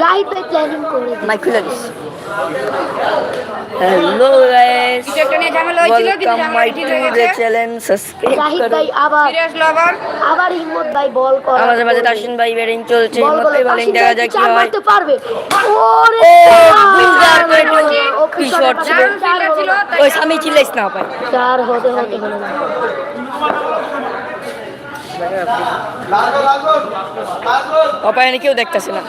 জাহিদ ভাই প্ল্যানিং করে hello guys কিছু একটা নিয়ে ঝামেলা হয়েছিল, কিন্তু welcome my to the channel subscribe Zahid আবার আবার। আবার হিম্মত ভাই বল করে আমাদের মাঝে তাসিন ভাই ব্যাটিং চলছে। বলিং দেখা যাক কি হয়। মারতে পারবে? ওরে কি ছিল। ওই চিল্লাইস না ভাই। চার হতে হতে হলো না অপায়নে কেউ দেখতেছে না!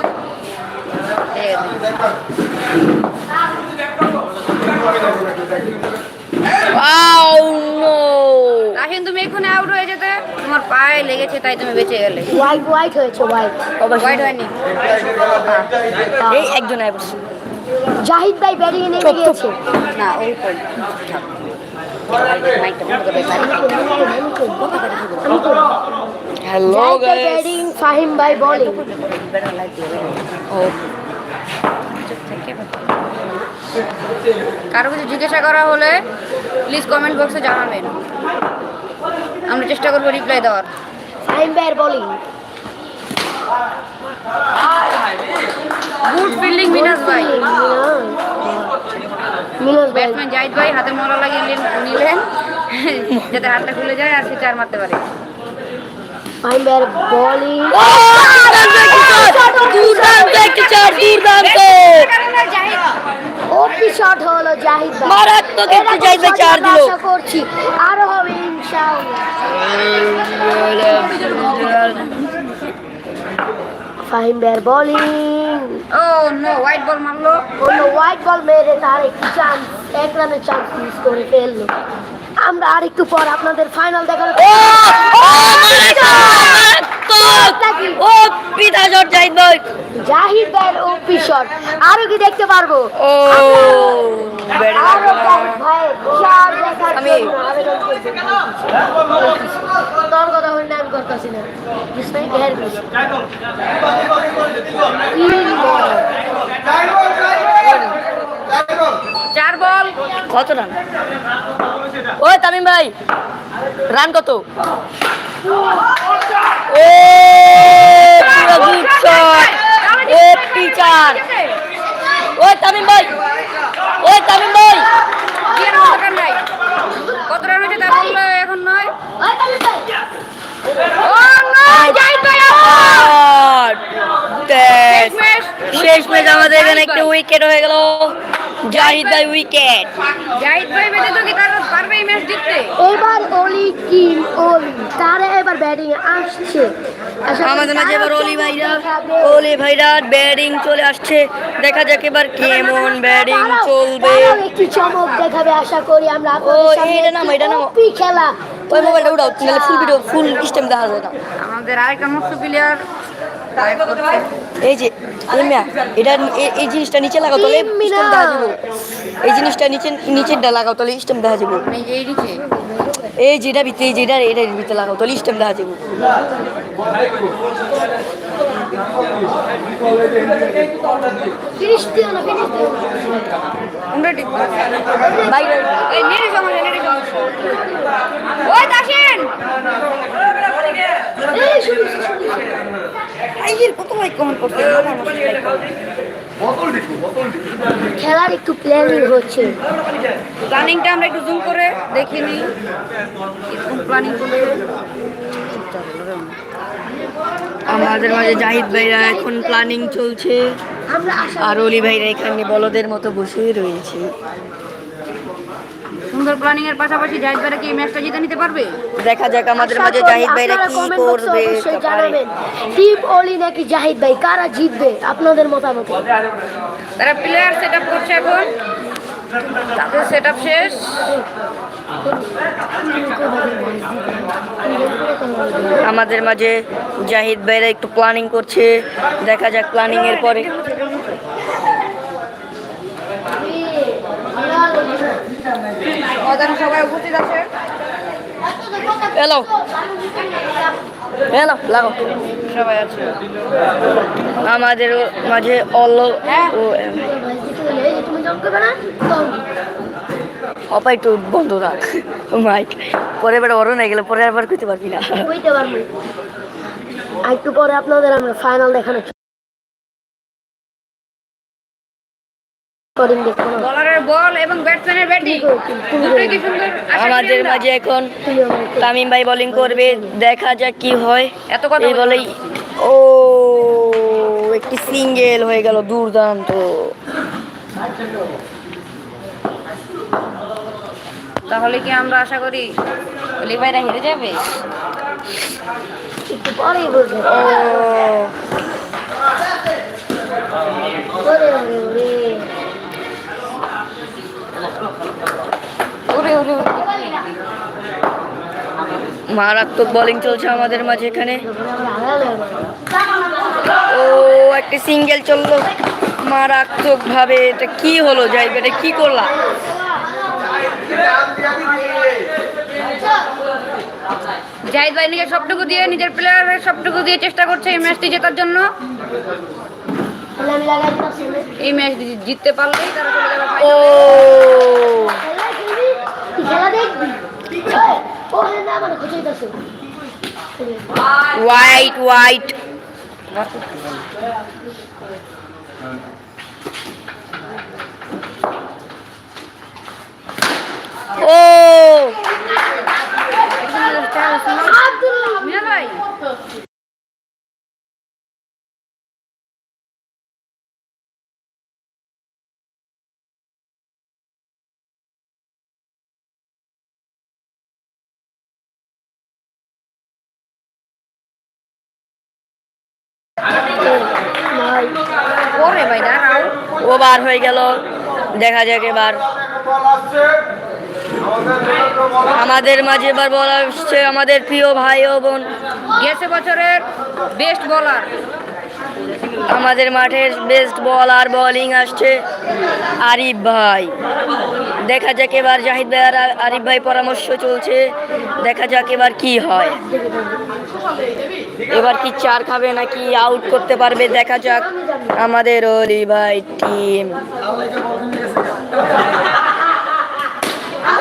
রাহিন তুমি এক্ষুনি আউট হয়ে যেতে তোমার পায়ে লেগেছে তাই তুমি বেঁচে গেলে হোয়াইট হোয়াইট হয়েছে হোয়াইট। হোয়াইট হয়নি এই একজন আয় বসে। জাহিদ ভাই ব্যাটিং এ নেমে। গিয়েছে না ওই guys. ব্যাটিং ফাহিম ভাই বোলিং ও, কারও কিছু জিজ্ঞাসা করা হলে প্লিজ কমেন্ট বক্সে জানাবেন। আমরা চেষ্টা করব রিপ্লাই দেওয়ার। ফাহিম ভাইয়ের বোলিং গুড ফিল্ডিং মিনাস ভাই। ব্যাটসম্যান জাহিদ ভাই। হাতে মরা লাগিয়ে নিলেন। নিলেন যাতে হাতটা খুলে যায় আর সে চার মারতে পারে। ভাইয়ের বোলিং দুর্দান্ত একটি চার, দুর্দান্ত! ওপি শট হলো জাহিদ ভাই। মারাত্মক একটি জাহিদ ভাই চার দিল। আশা করছি। আরও হবে ইনশাআল্লাহ। ফাহিম ভাইয়ের বোলিং ও নো হোয়াইট বল মারলো। অন্য হোয়াইট বল মেরে তার একটি চান্স এক রানের চান্স মিস করে ফেলল। আমরা আর একটু পর আপনাদের ফাইনাল দেখার ও, পিতা জট। জাহিদ ভাইয়ের ওপি শট আরও কি দেখতে পারব ও। তোর কথা করতেছি না কৃষ্ণই ঘের গেছে। তিন বল। চার বল কত রান? ওই তামিম ভাই রান কত? ও ও তামিম ভাই ওই তামিম ভাই। কত রান হয়েছে তা বললে এখন নয়। ও শেষ ম্যাচ। আমাদের এখানে একটা উইকেট হয়ে গেল। জাহিদ ভাই উইকেট জাহিদ ভাই বেঁচে তো কি তার পারবে এই ম্যাচ জিততে? এবার অলি কিম অলি? তারা এবার ব্যাটিং আসছে। আমাদের মাঝে এবার অলি ভাইরা। অলি ভাইরা ব্যাটিং চলে আসছে। দেখা যাক এবার কেমন ব্যাটিং চলবে। একটু চমক দেখাবে আশা করি আমরা আপনাদের সামনে এটা নাম, এটা না নাম। খেলা ওই মোবাইলটা উড়াও নাহলে ফুল ভিডিও ফুল স্টেম দেখা যায় না আমাদের আরেকটা মস্ত প্লেয়ার এই যে এই মিয়া, এটা এই- জিনিসটা নিচে লাগাও তাহলে স্টেম দেখা যাবে। এই জিনিসটা নিচে নিচেরটা লাগাও তাহলে স্টেম দেখা যাবে। এই এই নিচে এই যেটা ভিতরে যেটা এটার ভিতরে লাগাও তাহলে স্টেম দেখা যাবে। খেলার একটু প্ল্যানিং হচ্ছে। প্ল্যানিংটা আমরা একটু জুম করে দেখে নিই এরকম প্ল্যানিং করলে আমাদের মাঝে জাহিদ ভাইরা এখন প্ল্যানিং চলছে। আর অলি ভাইরা এখানে বলদের মতো বসে রয়েছে। সুন্দর প্ল্যানিং এর পাশাপাশি জাহিদ ভাইরা কি এই ম্যাচটা জিতে নিতে পারবে? দেখা যাক আমাদের মাঝে জাহিদ ভাইরা কি করবে টিম অলি নাকি জাহিদ ভাই? কারা জিতবে? আপনাদের মতামত? তারা প্লেয়ার সেট আপ করছে এখন। তাদের সেট আপ শেষ। আমাদের মাঝে জাহিদ ভাইরা একটু প্ল্যানিং করছে। দেখা যাক প্ল্যানিং এর পরে। ময়দানে সবাই উপস্থিত আছে? এলো এলো লাগো সবাই আছে। আমাদের মাঝে অল ও তুমি জব করবে না? অপা একটু বন্ধ রাখ মাইক। পরে এবার অরণ হয়ে গেলে পরে আবার করতে পারবি না। হইতে পারব। একটু পরে আপনাদের আমরা ফাইনাল দেখানো আমাদের মাঝে এখন তামিম ভাই বোলিং করবে। দেখা যাক কি হয়। এত কথা বলেই ও একটি সিঙ্গেল হয়ে গেল দুর্দান্ত। তাহলে কি আমরা আশা করি লিভাইরা হেরে যাবে? একটু পরেই। মারাত্মক বোলিং চলছে আমাদের মাঝে এখানে। ও একটা সিঙ্গেল চলল। মারাত্মক ভাবে এটা কি হলো যাই এটা কি করলাম জাহিদ ভাই নিজের সবটুকু দিয়ে, নিজের প্লেয়ারের সবটুকু দিয়ে চেষ্টা করছে এই ম্যাচটি জেতার জন্য। এই ম্যাচ জিততে যাবে ও খেলা খেলবি? তুই খেলা দেখবি এই, ও হ্যাঁ না মানে খুঁজে দিতেছে হোয়াইট হোয়াইট ও! ওরে ভাই দাঁড়াও। ও বার হয়ে গেল। দেখা যাক এবার। আমাদের মাঝে এবার বলা হচ্ছে আমাদের প্রিয় ভাই ও বোন। গেছে বছরের বেস্ট বলার আমাদের মাঠের বেস্ট বল আর বলিং আসছে আরিফ ভাই। দেখা যাক এবার জাহিদ ভাই আর আরিফ ভাই পরামর্শ চলছে। দেখা যাক এবার কি হয়। এবার কি চার খাবে নাকি আউট করতে পারবে? দেখা যাক আমাদের অলি ভাই টিম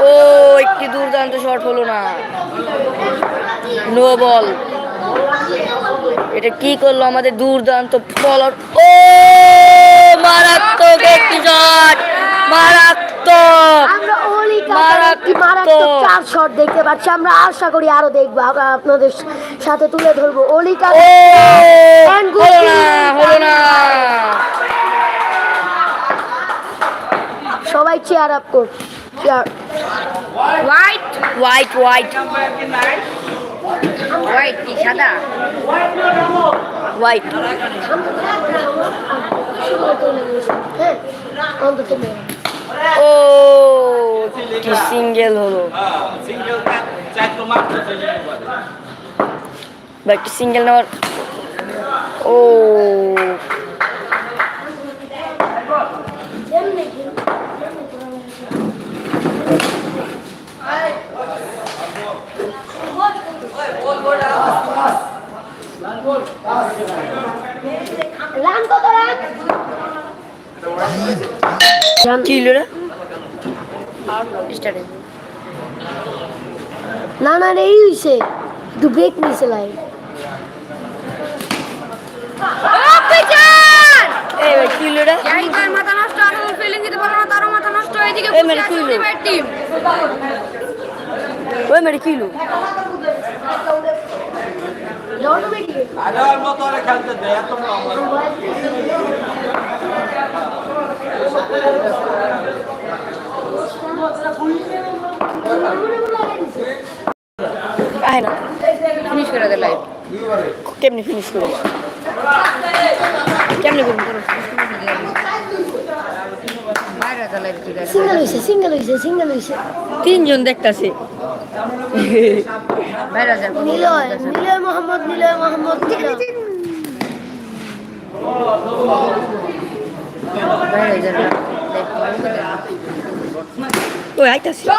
ও একটি দুর্দান্ত শট হলো না। নো বল এটা কি করল আমাদের দুর্দান্ত ও মারাত্মক একটি শট মারাত্মক! আমরা মারাত্মক। চার শট দেখতে পাচ্ছি। আমরা আশা করি আরও দেখব। আমরা আপনাদের সাথে তুলে ধরবো। অলি হলো না সবাই চেয়ার আপ কর chair white white white white কি সাদা? হোয়াইট হ্যাঁ ও কি সিঙ্গেল হলো। বা একটি সিঙ্গেল নেওয়ার ও। রান কত রান কি হলো রে? না না রে এই হইছে। একটু ব্রেক নিছে লাইন মাথা নষ্ট আরও ফিলিং দিতে না তারও মাথা নষ্ট এদিকে ওই মেরে আরে না ফিনিশ করে দে কেমনি ফিনিশ করব কেমনি করব করো। বাইরে দে লাইভ ঠিক আছে সিঙ্গেল হইছে সিঙ্গেল হইছে সিঙ্গেল হইছে। তিনজন দেখতাছে। নিলয় নিলয় মোহাম্মদ নিলয় মোহাম্মদ ওই আইতাছে।